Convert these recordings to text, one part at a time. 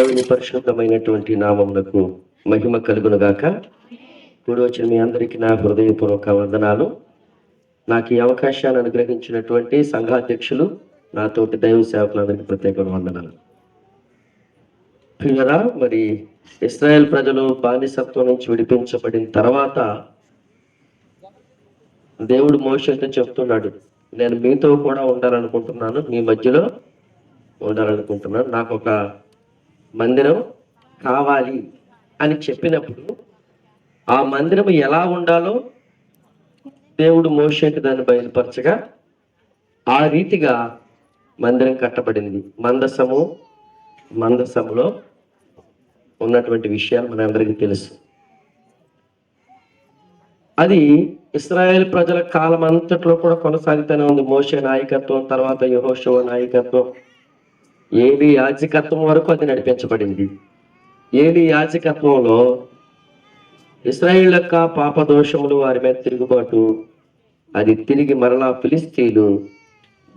దేవుని పరిశుద్ధమైనటువంటి నామములకు మహిమ కలుగునుగాక. కూడి వచ్చిన మీ అందరికీ నా హృదయపూర్వక వందనాలు. నాకు ఈ అవకాశాన్ని అనుగ్రహించినటువంటి సంఘాధ్యక్షులు నా తోటి దైవ సేవకులందరికీ ప్రత్యేక వందనాలు. పిల్లరా మరి ఇస్రాయెల్ ప్రజలు బానిసత్వం నుంచి విడిపించబడిన తర్వాత దేవుడు మోషతో చెప్తున్నాడు నేను మీతో కూడా ఉండాలనుకుంటున్నాను మీ మధ్యలో ఉండాలనుకుంటున్నాను. నాకు ఒక మందిరం కావాలి అని చెప్పినప్పుడు ఆ మందిరం ఎలా ఉండాలో దేవుడు మోషేకి దాన్ని బయలుపరచగా ఆ రీతిగా మందిరం కట్టబడింది. మందసము మందసములో ఉన్నటువంటి విషయాలు మనందరికీ తెలుసు. అది ఇస్రాయేల్ ప్రజల కాలం అంతట్లో కూడా కొనసాగుతూనే ఉంది. మోషే నాయకత్వం తర్వాత యహోషవ నాయకత్వం. ఏలి యాజకత్వం వరకు అది నడిపించబడింది? ఏలి యాజకత్వంలో ఇస్రాయిల్ యొక్క పాపదోషములు వారి మీద తిరుగుబాటు అది తిరిగి మరలా ఫిలిస్తీన్లు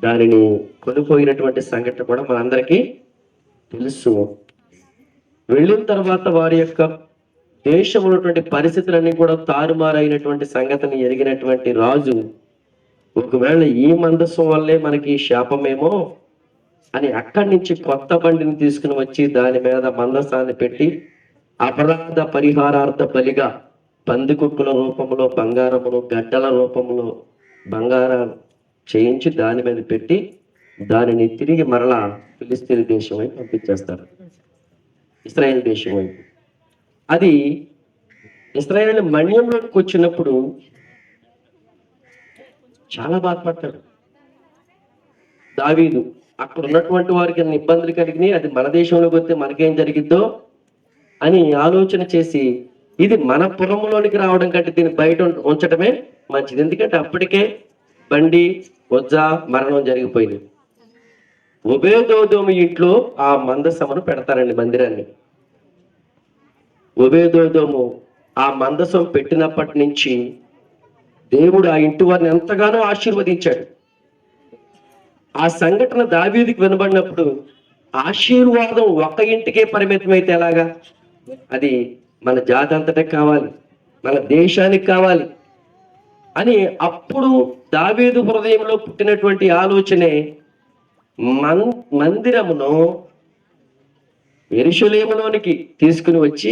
దానిని కొనిపోయినటువంటి సంఘటన కూడా మనందరికీ తెలుసు. వెళ్ళిన తర్వాత వారి యొక్క దేశంలో ఉన్నటువంటి పరిస్థితులన్నీ కూడా తారుమారైనటువంటి సంగతిని ఎరిగినటువంటి రాజు ఒకవేళ ఈ మందస్సు వల్లే మనకి శాపమేమో అని అక్కడి నుంచి కొత్త బండిని తీసుకుని వచ్చి దాని మీద మందసాన్ని పెట్టి అపరాధ పరిహారార్థ బలిగా పందికొక్కుల రూపంలో బంగారమును గడ్డల రూపంలో బంగారం చేయించి దాని మీద పెట్టి దానిని తిరిగి మరలా ఫిలిస్తీన్ దేశం వైపు పంపించేస్తారు. ఇస్రాయేల్ దేశం వైపు. అది ఇస్రాయేల్ మణ్యంలోకి వచ్చినప్పుడు చాలా బాధపడతాడు. దావీదు అక్కడ ఉన్నటువంటి వారికి అన్ని ఇబ్బందులు కలిగినాయి? అది మన దేశంలోకి వస్తే మనకేం జరిగిద్దో? అని ఆలోచన చేసి ఇది మన పురంలోనికి రావడం కంటే దీన్ని బయట ఉంచడమే మంచిది. ఎందుకంటే అప్పటికే బండి వజ్జ మరణం జరిగిపోయింది. ఉభయదోదోమి ఇంట్లో ఆ మందసమును పెడతారండి మందిరాన్ని. ఉభయదోదోము ఆ మందసం పెట్టినప్పటి నుంచి దేవుడు ఆ ఇంటి వారిని ఎంతగానో ఆశీర్వదించాడు. ఆ సంఘటన దావీదికి వినబడినప్పుడు ఆశీర్వాదం ఒక ఇంటికే పరిమితమైతే ఎలాగా? అది మన జాతి అంతటా కావాలి మన దేశానికి కావాలి అని అప్పుడు దావీదు హృదయంలో పుట్టినటువంటి ఆలోచనే మన్ మందిరమును ఎరుషులేములోనికి తీసుకుని వచ్చి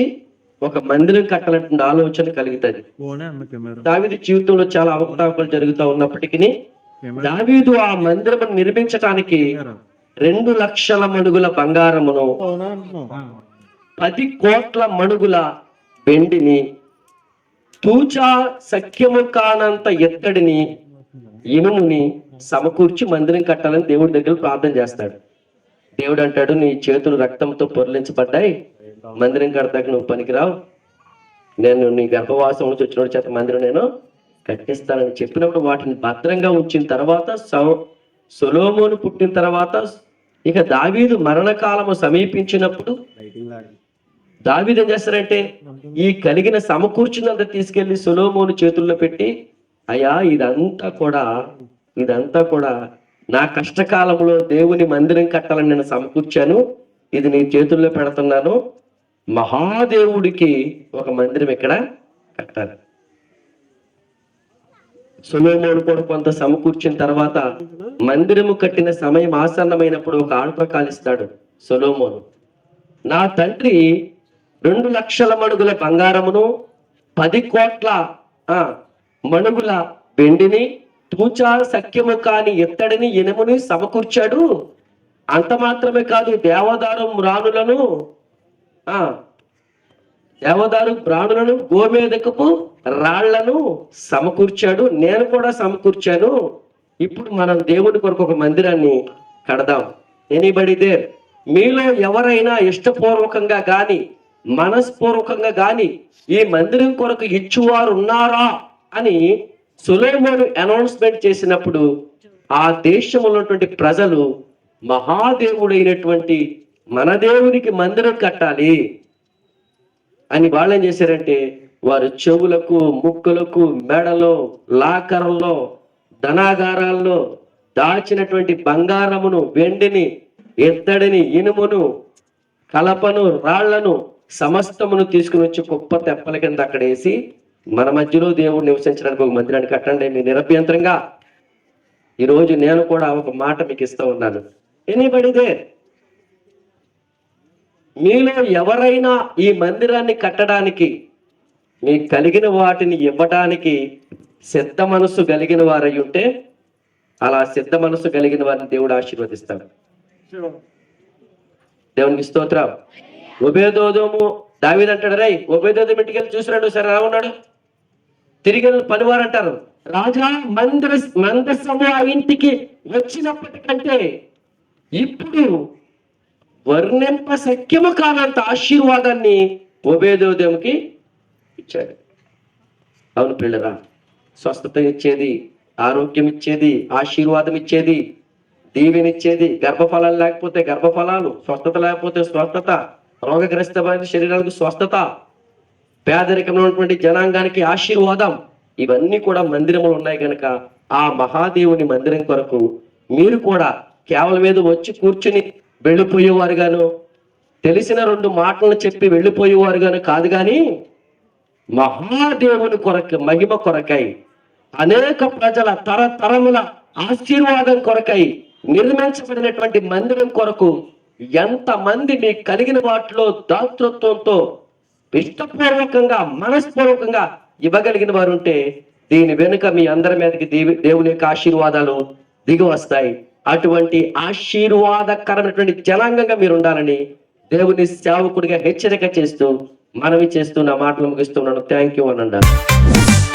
ఒక మందిరం కట్టాలంటే ఆలోచన కలుగుతుంది. దావీదు జీవితంలో చాలా అవకతవకలు జరుగుతూ ఉన్నప్పటికీ దావీదు ఆ మందిరం నిర్మించటానికి రెండు లక్షల మణుగుల బంగారమును పది కోట్ల మణుగుల వెండిని తూచా సఖ్యము కానంత ఎత్తడిని ఇనుముని సమకూర్చి మందిరం కట్టాలని దేవుడి దగ్గర ప్రార్థన చేస్తాడు. దేవుడు అంటాడు నీ చేతులు రక్తంతో పొరలించబడ్డాయి. మందిరం కడతాక నువ్వు పనికిరావు. నేను నీ గర్భవాసం నుంచి వచ్చిన చేత మందిరం నేను కట్టిస్తానని చెప్పినప్పుడు వాటిని భద్రంగా ఉంచిన తర్వాత సొలోమోను పుట్టిన తర్వాత ఇక దావీదు మరణకాలము సమీపించినప్పుడు దావీదు ఏం చేస్తారంటే ఈ కలిగిన సమకూర్చినంత తీసుకెళ్ళి సొలోమోను చేతుల్లో పెట్టి అయ్యా ఇదంతా కూడా ఇదంతా కూడా నా కష్టకాలంలో దేవుని మందిరం కట్టాలని నేను సమకూర్చాను. ఇది నీ చేతుల్లో పెడుతున్నాను. మహాదేవుడికి ఒక మందిరం ఇక్కడ కట్టాలి. సులోమోను కూడా కొంత సమకూర్చిన తర్వాత మందిరము కట్టిన సమయం ఆసన్నమైనప్పుడు ఒక ఆడప్రకాలిస్తాడు సొలోమోను. నా తండ్రి రెండు లక్షల మణుగుల బంగారమును పది కోట్ల ఆ మణుగుల వెండిని తూచా సఖ్యము కాని ఎత్తడిని ఇనుముని సమకూర్చాడు. అంత మాత్రమే కాదు దేవదారం రాణులను ఆ దేవదారు ప్రాణులను గోమేదకపు రాళ్ళను సమకూర్చాడు. నేను కూడా సమకూర్చాను. ఇప్పుడు మనం దేవుడి కొరకు ఒక మందిరాన్ని కడదాం. Anybody there. మీలో ఎవరైనా ఇష్టపూర్వకంగా గాని మనస్పూర్వకంగా గాని ఈ మందిరం కొరకు ఇచ్చువారు ఉన్నారా అని సులేమోను అనౌన్స్మెంట్ చేసినప్పుడు ఆ దేశంలో ఉన్నటువంటి ప్రజలు మహాదేవుడైనటువంటి మన దేవునికి మందిరం కట్టాలి. అని వాళ్ళు ఏం చేశారంటే వారు చెవులకు ముక్కులకు మెడలో లాకరంలో ధనాగారాల్లో దాచినటువంటి బంగారమును వెండిని ఎత్తడిని ఇనుమును కలపను రాళ్ళను సమస్తమును తీసుకుని వచ్చి కుప్ప తెప్పల కింద అక్కడ వేసి మన మధ్యలో దేవుడు నివసించడానికి ఒక మందిరాన్ని కట్టండి. మీ నిరభ్యంతరంగా ఈరోజు నేను కూడా ఒక మాట మీకు ఇస్తూ ఉన్నాను. ఎనీబడిదే మీలో ఎవరైనా ఈ మందిరాన్ని కట్టడానికి మీకు కలిగిన వాటిని ఇవ్వడానికి సిద్ధ మనసు కలిగిన వారై ఉంటే అలా సిద్ధ మనసు కలిగిన వారిని దేవుడు ఆశీర్వదిస్తాడు. దేవునికి స్తోత్రం. ఉభయదోదము దావీదంటాడు రై ఉభయదోదం ఇంటికి వెళ్ళి చూసినాడు సరే ఎలా ఉన్నాడు. తిరిగి పనివారు అంటారు రాజా మందిర మందసము ఆ ఇంటికి వచ్చినప్పటికంటే ఇప్పుడు వర్ణింప శక్యము కానంత ఆశీర్వాదాన్ని ఉభయదోదముకి ఇచ్చాడు. అవును పిల్లరా స్వస్థత ఇచ్చేది ఆరోగ్యం ఇచ్చేది ఆశీర్వాదం ఇచ్చేది దీవెనిచ్చేది గర్భఫలాలు లేకపోతే గర్భఫలాలు స్వస్థత లేకపోతే స్వస్థత రోగగ్రస్తమైన శరీరాలకు స్వస్థత పేదరికమైనటువంటి ఉన్నటువంటి జనాంగానికి ఆశీర్వాదం ఇవన్నీ కూడా మందిరములు ఉన్నాయి కనుక ఆ మహాదేవుని మందిరం కొరకు మీరు కూడా కేవలం మీద వచ్చి కూర్చుని వెళ్ళిపోయేవారుగాను. తెలిసిన రెండు మాటలు చెప్పి వెళ్ళిపోయేవారుగాను కాదు కానీ మహాదేవుని కొరకు మహిమ కొరకై అనేక ప్రజల తరతరముల ఆశీర్వాదం కొరకై నిర్మించబడినటువంటి మందిరం కొరకు ఎంతమంది మీకు కలిగిన వాటిలో దాతృత్వంతో ఇష్టపూర్వకంగా మనస్పూర్వకంగా ఇవ్వగలిగిన వారు ఉంటే దీని వెనుక మీ అందరి మీదకి దేవి దేవుని యొక్క ఆశీర్వాదాలు దిగి వస్తాయి. అటువంటి ఆశీర్వాదకరమైనటువంటి జనాంగంగా మీరు ఉండాలని దేవుని సేవకుడిగా హెచ్చరిక చేస్తూ మనవి చేస్తూ నా మాటలు ముగిస్తున్నాను థ్యాంక్ యూ అని అన్నారు